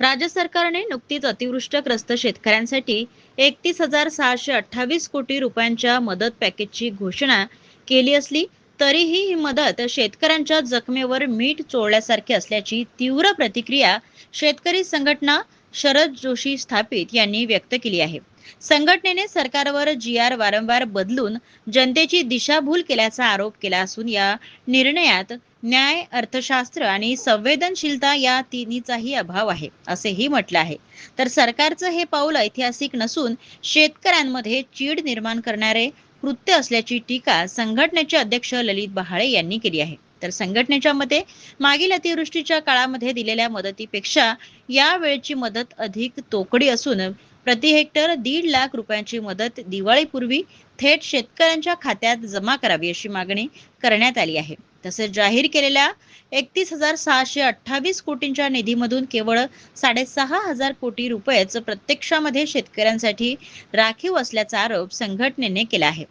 राज्य सरकारने नुकतीच अतिवृष्टग्रस्त शेतकऱ्यांसाठी एकतीस हजार सहाशे अठ्ठावीस कोटी रुपयांच्या मदत पॅकेजची घोषणा केली असली तरीही ही मदत शेतकऱ्यांच्या जखमेवर मीठ चोळल्यासारखी असल्याची तीव्र प्रतिक्रिया शेतकरी संघटना शरद जोशी स्थापित यांनी व्यक्त केली आहे. संघटनेने सरकारवर जी आर वारंवार बदलून जनतेची दिशाभूल केल्याचा आरोप केला असून या निर्णयात न्याय अर्थशास्त्र आणि संवेदनशीलता या तिन्हीचाही अभाव आहे असेही म्हटलं आहे. तर सरकारचं हे पाऊल ऐतिहासिक नसून शेतकऱ्यांमध्ये चीड निर्माण करणारे कृत्य असल्याची टीका संघटनेचे अध्यक्ष ललित बहाळे यांनी केली आहे. तर संघटनेच्या मते मागील अतिवृष्टीच्या काळामध्ये दिलेल्या मदतीपेक्षा या वेळची मदत अधिक तोकडी असून प्रति हेक्टर दीड लाख रुपयांची मदत दिवाळीपूर्वी थेट शेतकऱ्यांच्या खात्यात जमा करावी अशी मागणी करण्यात आली आहे. तसेच जाहीर केलेल्या एकतीस हजार सहाशे अठ्ठावीस कोटींच्या निधीमधून केवळ साडेसहा हजार कोटी रुपयेच प्रत्यक्षामध्ये शेतकऱ्यांसाठी राखीव असल्याचा आरोप संघटनेने केला आहे.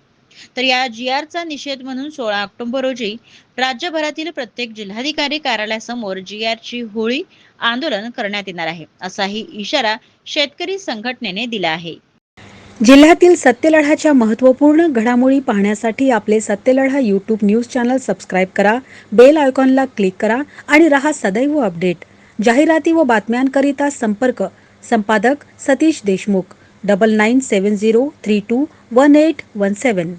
तर या जी आरचा निषेध म्हणून सोळा ऑक्टोबर रोजी राज्यभरातील प्रत्येक जिल्हाधिकारी कार्यालयासमोर जी आरची होळी आंदोलन करण्यात येणार आहे असाही इशारा शेतकरी संघटनेने दिला आहे. जिल्ह्यातील सत्यलढाच्या महत्त्वपूर्ण घडामोडी पाहण्यासाठी आपले Satyaladha YouTube news channel subscribe करा बेल आयकॉनला क्लिक करा आणि रहा सदैव अपडेट जाहिराती व बातम्यांकरिता संपर्क संपादक Satish Deshmukh double nine seven zero three two one eight one seven